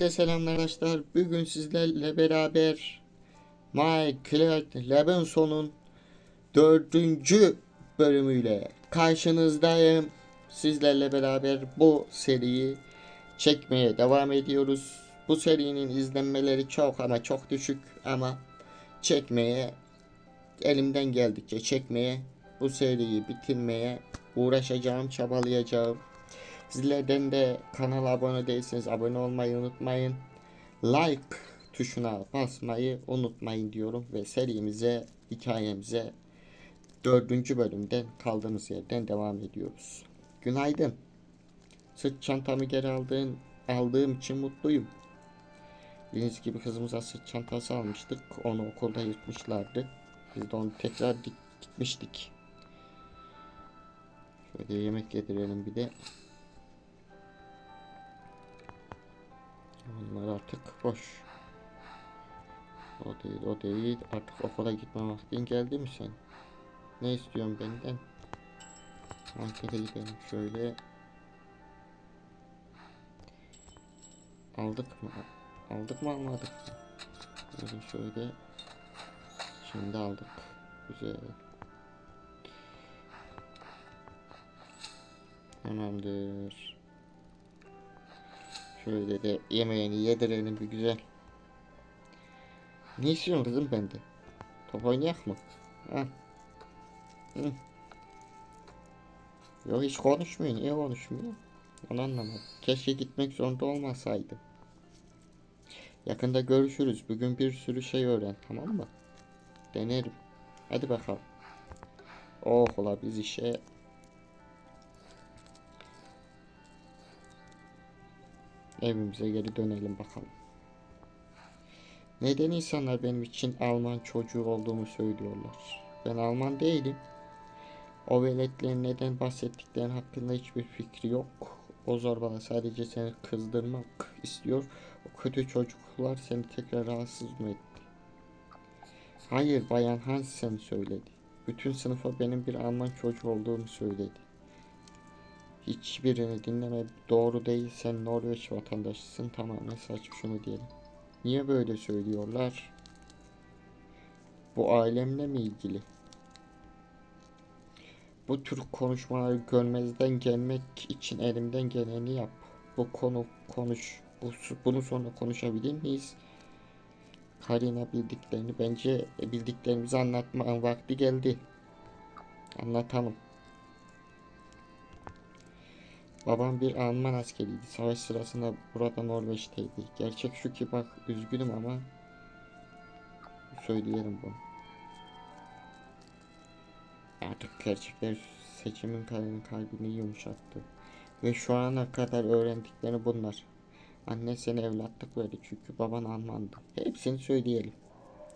Herkese selamlar arkadaşlar. Bugün sizlerle beraber My Cloud Levinson'un dördüncü bölümüyle karşınızdayım. Sizlerle beraber bu seriyi çekmeye devam ediyoruz. Bu serinin izlenmeleri çok ama çok düşük ama çekmeye elimden geldikçe çekmeye bu seriyi bitirmeye uğraşacağım, çabalayacağım. Sizlerden de kanala abone değilseniz abone olmayı unutmayın. Like tuşuna basmayı unutmayın diyorum ve serimize, hikayemize dördüncü bölümden kaldığımız yerden devam ediyoruz. Günaydın. Sırt çantamı geri aldığın, aldığım için mutluyum. Bildiğiniz gibi kızımıza sırt çantası almıştık. Onu okulda yırtmışlardı. Biz de onu tekrar dik, dikmiştik. Şöyle yemek yedirelim bir de. Onlar artık boş. O değil, o değil. Artık okula gitme vaktin geldi mi sen? Ne istiyorsun benden? Markete gidelim şöyle. Aldık mı? Aldık mı almadık mı? Şöyle. Şimdi aldık. Güzel. Tamamdır. Şöyle de yemeğini yedirelim bir güzel. Ne istiyorsun kızım bende? Top oynayak mı? Ha. Hı. Yok hiç konuşmuyor. Niye konuşmuyor? Onu anlamadım. Keşke gitmek zorunda olmasaydı. Yakında görüşürüz. Bugün bir sürü şey öğren. Tamam mı? Denerim. Hadi bakalım. Oh ola biz işe Evimize geri dönelim bakalım. Neden insanlar benim için Alman çocuğu olduğumu söylüyorlar? Ben Alman değilim. O veletlerin neden bahsettikleri hakkında hiçbir fikri yok. O zorbalar sadece seni kızdırmak istiyor. O kötü çocuklar seni tekrar rahatsız mı etti? Hayır Bayan Hansen söyledi. Bütün sınıfa benim bir Alman çocuğu olduğumu söyledi. Hiçbirini dinleme doğru değil sen Norveç vatandaşısın tamamen saçma şunu diyelim. Niye böyle söylüyorlar? Bu ailemle mi ilgili? Bu tür konuşmaları görmezden gelmek için elimden geleni yap. Bu konu konuş. Bu, bunu sonra konuşabilir miyiz? Karina bildiklerini bence bildiklerimizi anlatma vakti geldi. Anlatalım. Babam bir Alman askeriydi. Savaş sırasında burada Norveç'teydi. Gerçek şu ki bak üzgünüm ama söyleyelim bunu. Artık gerçekler seçimin kalbini, kalbini yumuşattı. Ve şu ana kadar öğrendiklerini bunlar. Anne seni evlatlık verdi çünkü baban Almandı. Hepsini söyleyelim.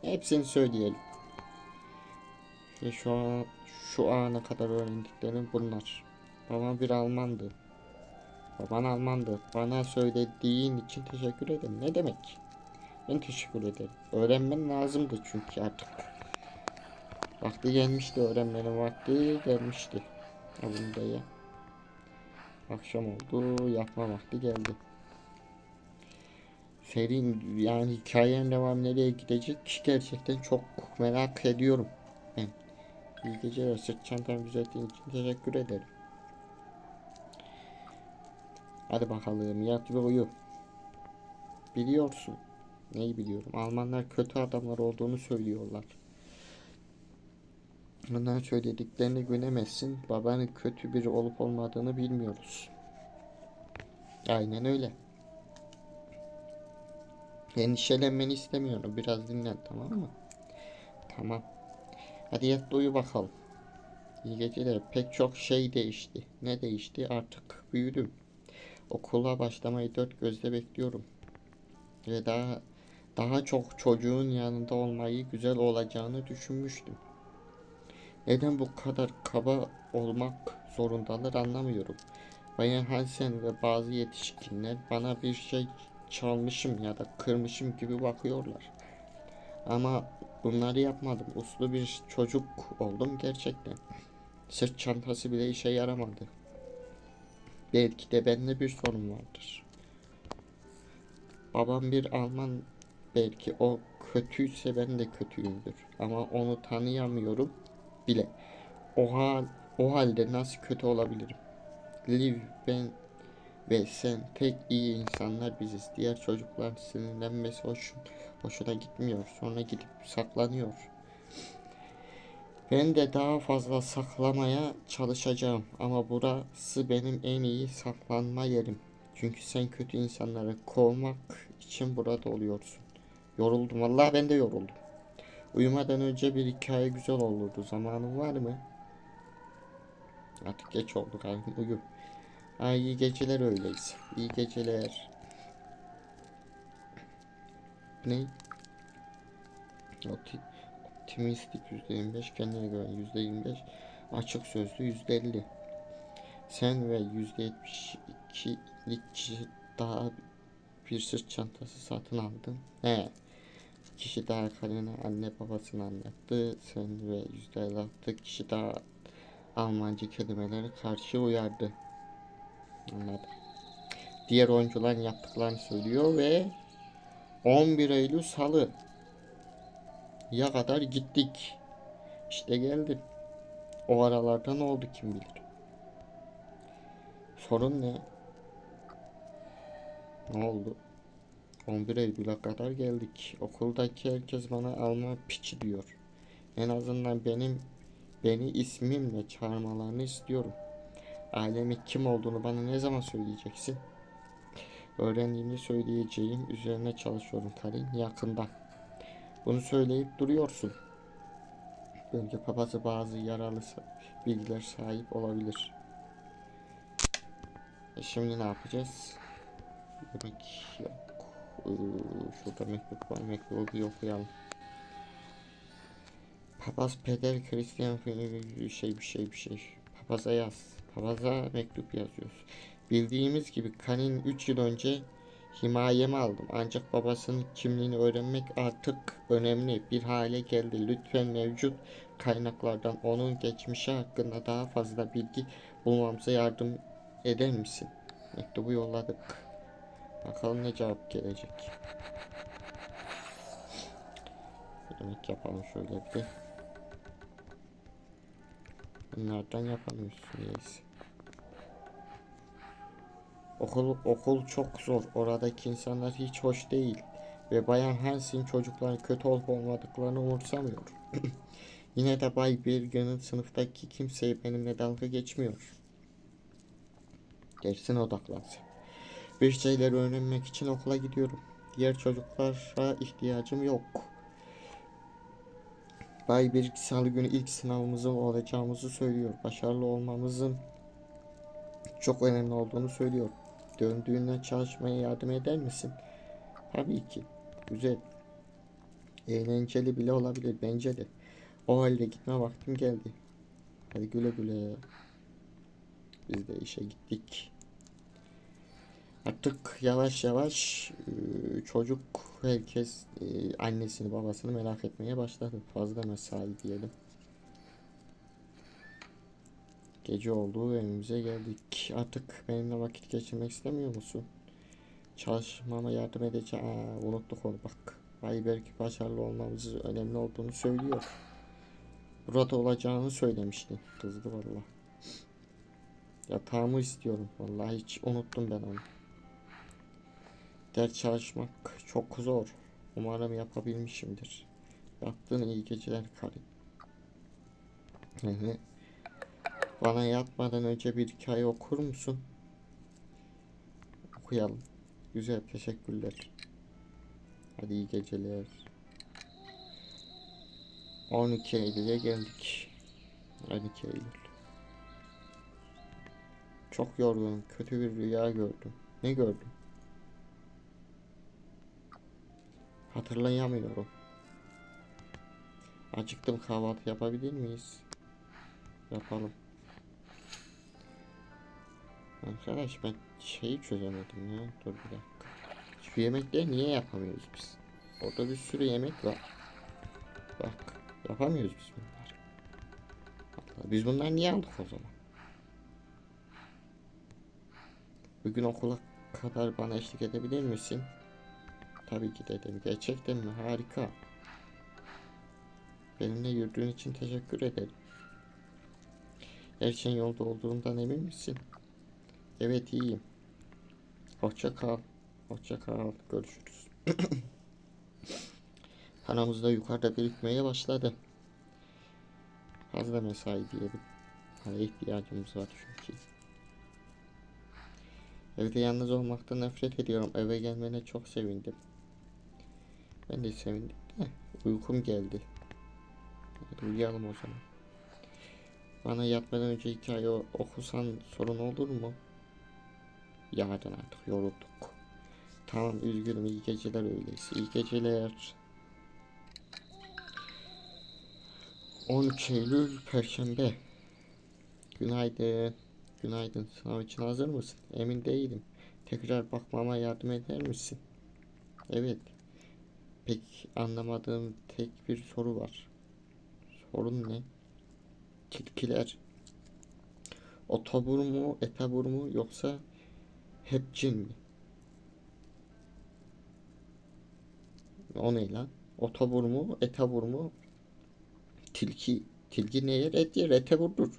Hepsini söyleyelim. Ve şu an şu ana kadar öğrendiklerim bunlar. Babam bir Almandı. Baban Almandı. Bana söylediğin için teşekkür ederim. Ne demek? Ben teşekkür ederim. Öğrenmen lazımdı çünkü artık. Vakti gelmişti öğrenmenin vakti gelmişti. Ha bunu da ye. Akşam oldu. Yapma vakti geldi. Serin yani hikayenin devam nereye gidecek gerçekten çok merak ediyorum. Ben. İyi geceler. Sırt çantamı düzelttiğin için teşekkür ederim. Hadi bakalım yat ve uyu. Biliyorsun. Neyi biliyorum? Almanlar kötü adamlar olduğunu söylüyorlar. Bundan söylediklerini gülemezsin. Babanın kötü biri olup olmadığını bilmiyoruz. Aynen öyle. Endişelenmeni istemiyorum. Biraz dinlen tamam mı? Tamam. Hadi yat uyu bakalım. İyi geceler. Pek çok şey değişti. Ne değişti? Artık büyüdüm. Okula başlamayı dört gözle bekliyorum. Ve daha daha çok çocuğun yanında olmayı güzel olacağını düşünmüştüm. Neden bu kadar kaba olmak zorundalar anlamıyorum. Bayan Hansen ve bazı yetişkinler bana bir şey çalmışım ya da kırmışım gibi bakıyorlar. Ama bunları yapmadım. Uslu bir çocuk oldum gerçekten. Sırt çantası bile işe yaramadı. Belki de bende bir sorun vardır. Babam bir Alman belki o kötüyse ben de kötüyümdür. Ama onu tanıyamıyorum bile. O hal, o halde nasıl kötü olabilirim? Liv, ben ve sen tek iyi insanlar biziz. Diğer çocuklar sinirlenmesi hoş, hoşuna gitmiyor. Sonra gidip saklanıyor. Ben de daha fazla saklamaya çalışacağım ama burası benim en iyi saklanma yerim. Çünkü sen kötü insanları kovmak için burada oluyorsun. Yoruldum. Vallahi ben de yoruldum. Uyumadan önce bir hikaye güzel olurdu. Zamanın var mı? Artık geç oldu galiba. Uyu. Ha, iyi geceler öyleyse. İyi geceler. Ne? Opti optimistik %25, kendine güven %25, açık sözlü %50. Sen ve %72'lik kişi daha bir sırt çantası satın aldın. He. Kişi daha karına anne babasını anlattı. Sen ve %56 kişi daha Almanca kelimelere karşı uyardı. Anladım. Diğer oyuncuların yaptıklarını söylüyor ve 11 Eylül Salı ya kadar gittik. İşte geldim. O aralarda ne oldu kim bilir. Sorun ne? Ne oldu? 11 Eylül'e kadar geldik. Okuldaki herkes bana Alman piçi diyor. En azından benim beni ismimle çağırmalarını istiyorum. Ailemin kim olduğunu bana ne zaman söyleyeceksin? Öğrendiğimde söyleyeceğim üzerine çalışıyorum Karin yakında. Bunu söyleyip duruyorsun. Bölge papazı bazı yaralı bilgiler sahip olabilir. E şimdi ne yapacağız? Yemek yok. Ee, şurada mektup var. Mektubu okuyalım. Papaz peder Hristiyan bir şey bir şey bir şey. Papaza yaz. Papaza mektup yazıyoruz. Bildiğimiz gibi Kanin 3 yıl önce himayeme aldım. Ancak babasının kimliğini öğrenmek artık önemli bir hale geldi. Lütfen mevcut kaynaklardan onun geçmişi hakkında daha fazla bilgi bulmamıza yardım eder misin? Mektubu yolladık. Bakalım ne cevap gelecek. Yemek yapalım şöyle bir. Bunlardan yapamıyorsun neyse. Okul, okul çok zor. Oradaki insanlar hiç hoş değil. Ve Bayan Hansen çocukların kötü olup olmadıklarını umursamıyor. Yine de Bay Birgen'in sınıftaki kimseye benimle dalga geçmiyor. Dersine odaklansın. Bir şeyler öğrenmek için okula gidiyorum. Diğer çocuklara ihtiyacım yok. Bay bir salı günü ilk sınavımızın olacağımızı söylüyor. Başarılı olmamızın çok önemli olduğunu söylüyor. Döndüğünde çalışmaya yardım eder misin? Tabii ki. Güzel. Eğlenceli bile olabilir bence de. O halde gitme vaktim geldi. Hadi güle güle. Biz de işe gittik. Artık yavaş yavaş çocuk herkes annesini babasını merak etmeye başladı. Fazla mesai diyelim. Gece oldu evimize geldik. Artık benimle vakit geçirmek istemiyor musun? Çalışmama yardım edeceğim. Aa, unuttuk onu bak. Bay belki başarılı olmamız önemli olduğunu söylüyor. Burada olacağını söylemişti. Kızdı valla. Yatağımı istiyorum. Vallahi hiç unuttum ben onu. Ders çalışmak çok zor. Umarım yapabilmişimdir. Yattığın iyi geceler Karin. Bana yatmadan önce bir hikaye okur musun? Okuyalım. Güzel teşekkürler. Hadi iyi geceler. 12 Eylül'e geldik. 12 Eylül. Çok yorgunum. Kötü bir rüya gördüm. Ne gördüm? Hatırlayamıyorum. Acıktım kahvaltı yapabilir miyiz? Yapalım. Arkadaş ben şeyi çözemedim ya. Dur bir dakika. Şu yemekleri niye yapamıyoruz biz? Orada bir sürü yemek var. Bak yapamıyoruz biz bunları. Allah, Biz bunları niye aldık o zaman? Bugün okula kadar bana eşlik edebilir misin? Tabii ki dedim. Gerçekten mi? Harika. Benimle yürüdüğün için teşekkür ederim. Her şeyin yolda olduğundan emin misin? Evet iyiyim. Hoşça kal. Hoşça kal. Görüşürüz. Paramız da yukarıda birikmeye başladı. Fazla mesai diyelim. Para ihtiyacımız var çünkü. Evde yalnız olmaktan nefret ediyorum. Eve gelmene çok sevindim. Ben de sevindim de uykum geldi. Hadi uyuyalım o zaman. Bana yatmadan önce hikaye okusan sorun olur mu? Yarın artık yorulduk. Tamam üzgünüm iyi geceler öyleyse. İyi geceler. 13 Eylül Perşembe. Günaydın. Günaydın. Sınav için hazır mısın? Emin değilim. Tekrar bakmama yardım eder misin? Evet. Pek anlamadığım tek bir soru var. Sorun ne? Tilkiler. Otobur mu, etabur mu yoksa hep cin mi? O ne lan? Otobur mu, etabur mu? Tilki, tilki ne yer? Et yer, eteburdur.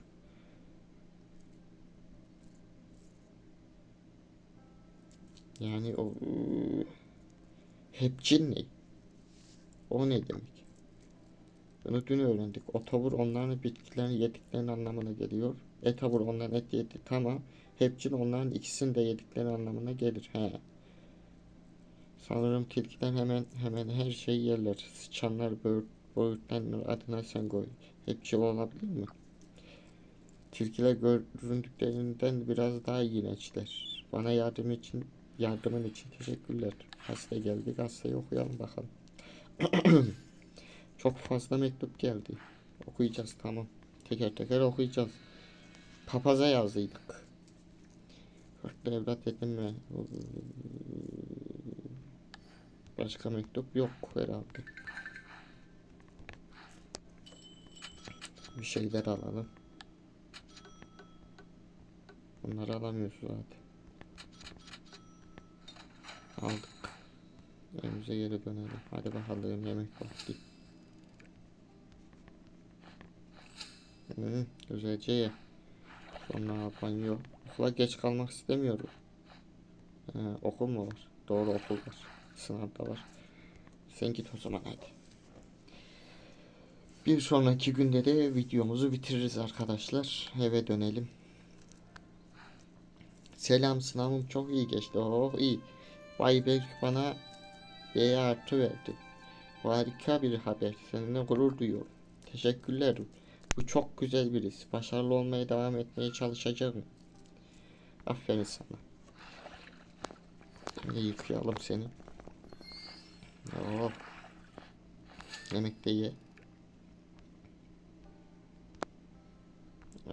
Yani o hep cin ne? O ne demek? Bunu dün öğrendik. Otobur onların bitkilerini yediklerinin anlamına geliyor. Etabur onların et yedi. Tamam. Hepcin onların ikisini de yedikleri anlamına gelir. He. Sanırım tilkiler hemen hemen her şeyi yerler. Sıçanlar, böğürt, böğürtlenler adına sen koy. Hepçil olabilir mi? Tilkiler göründüklerinden biraz daha iğrençler. Bana yardım için yardımın için teşekkürler. Hasta geldik. Hastayı okuyalım bakalım. Çok fazla mektup geldi. Okuyacağız tamam. Teker teker okuyacağız. Papaza yazdıydık. Farklı evlat edinme. Başka mektup yok herhalde. Bir şeyler alalım. Bunları alamıyoruz zaten. Aldık. Evimize geri dönelim. Hadi bakalım yemek vakti. Hı, güzelce ye. Sonra banyo. Okula geç kalmak istemiyorum. Ee, okul mu var? Doğru okul var. Sınav da var. Sen git o zaman hadi. Bir sonraki günde de videomuzu bitiririz arkadaşlar. Eve dönelim. Selam sınavım çok iyi geçti. Oh iyi. Vay be bana B artı verdi. Harika bir haber. Seninle gurur duyuyorum. Teşekkürler. Bu çok güzel bir. Başarılı olmaya devam etmeye çalışacağım. Aferin sana. Şimdi yıkayalım seni. Oh. Yemek de ye.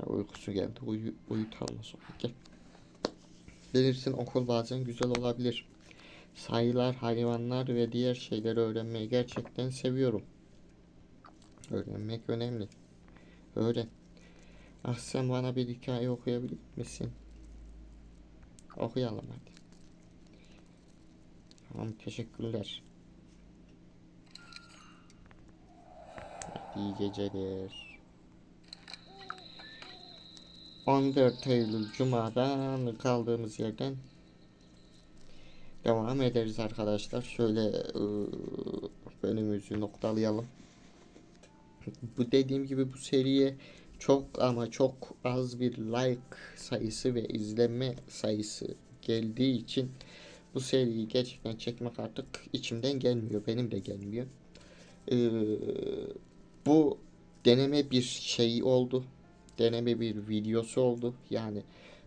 Uykusu geldi. Uyu, uyutalım sonra. Gel. Bilirsin okul bazen güzel olabilir. Sayılar, hayvanlar ve diğer şeyleri öğrenmeyi gerçekten seviyorum. Öğrenmek önemli. Öğren. Ah sen bana bir hikaye okuyabilir misin? Okuyalım hadi. Tamam teşekkürler. İyi geceler. 14 Eylül Cuma'dan kaldığımız yerden devam ederiz arkadaşlar. Şöyle ıı, bölümümüzü noktalayalım. Bu dediğim gibi bu seriye çok ama çok az bir like sayısı ve izlenme sayısı geldiği için bu seriyi gerçekten çekmek artık içimden gelmiyor. Benim de gelmiyor. Ee, bu deneme bir şey oldu. Deneme bir videosu oldu. Yani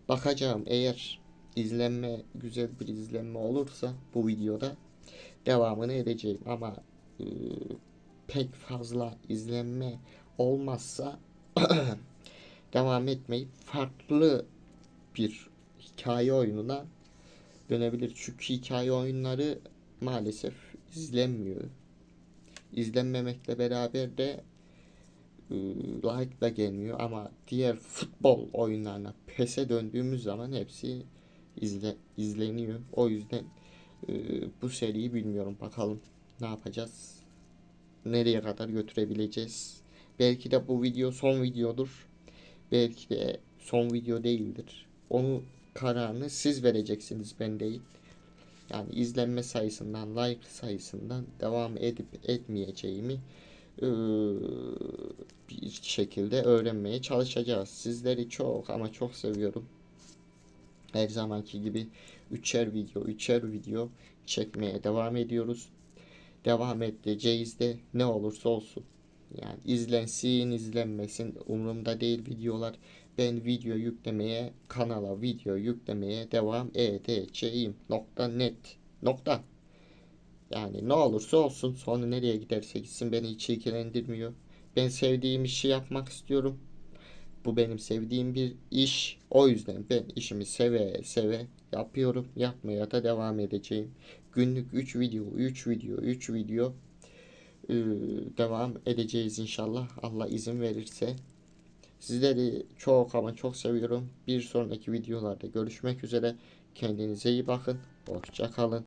bakacağım eğer izlenme güzel bir izlenme olursa bu videoda devamını edeceğim ama e, pek fazla izlenme olmazsa devam etmeyip farklı bir hikaye oyununa dönebilir. Çünkü hikaye oyunları maalesef izlenmiyor. İzlenmemekle beraber de e, like da gelmiyor ama diğer futbol oyunlarına PES'e döndüğümüz zaman hepsi izle, izleniyor. O yüzden Ee, bu seriyi bilmiyorum bakalım ne yapacağız. Nereye kadar götürebileceğiz. Belki de bu video son videodur. Belki de son video değildir. Onu kararını siz vereceksiniz ben değil. Yani izlenme sayısından, like sayısından devam edip etmeyeceğimi bir şekilde öğrenmeye çalışacağız. Sizleri çok ama çok seviyorum. Her zamanki gibi üçer video, üçer video çekmeye devam ediyoruz. Devam edeceğiz de ne olursa olsun. Yani izlensin, izlenmesin umurumda değil videolar. Ben video yüklemeye, kanala video yüklemeye devam edeceğim. Nokta net. Nokta. Yani ne olursa olsun sonu nereye giderse gitsin beni hiç ilgilendirmiyor. Ben sevdiğim işi yapmak istiyorum. Bu benim sevdiğim bir iş. O yüzden ben işimi seve seve yapıyorum. Yapmaya da devam edeceğim. Günlük 3 video, 3 video, 3 video devam edeceğiz inşallah. Allah izin verirse. Sizleri çok ama çok seviyorum. Bir sonraki videolarda görüşmek üzere. Kendinize iyi bakın. Hoşça kalın.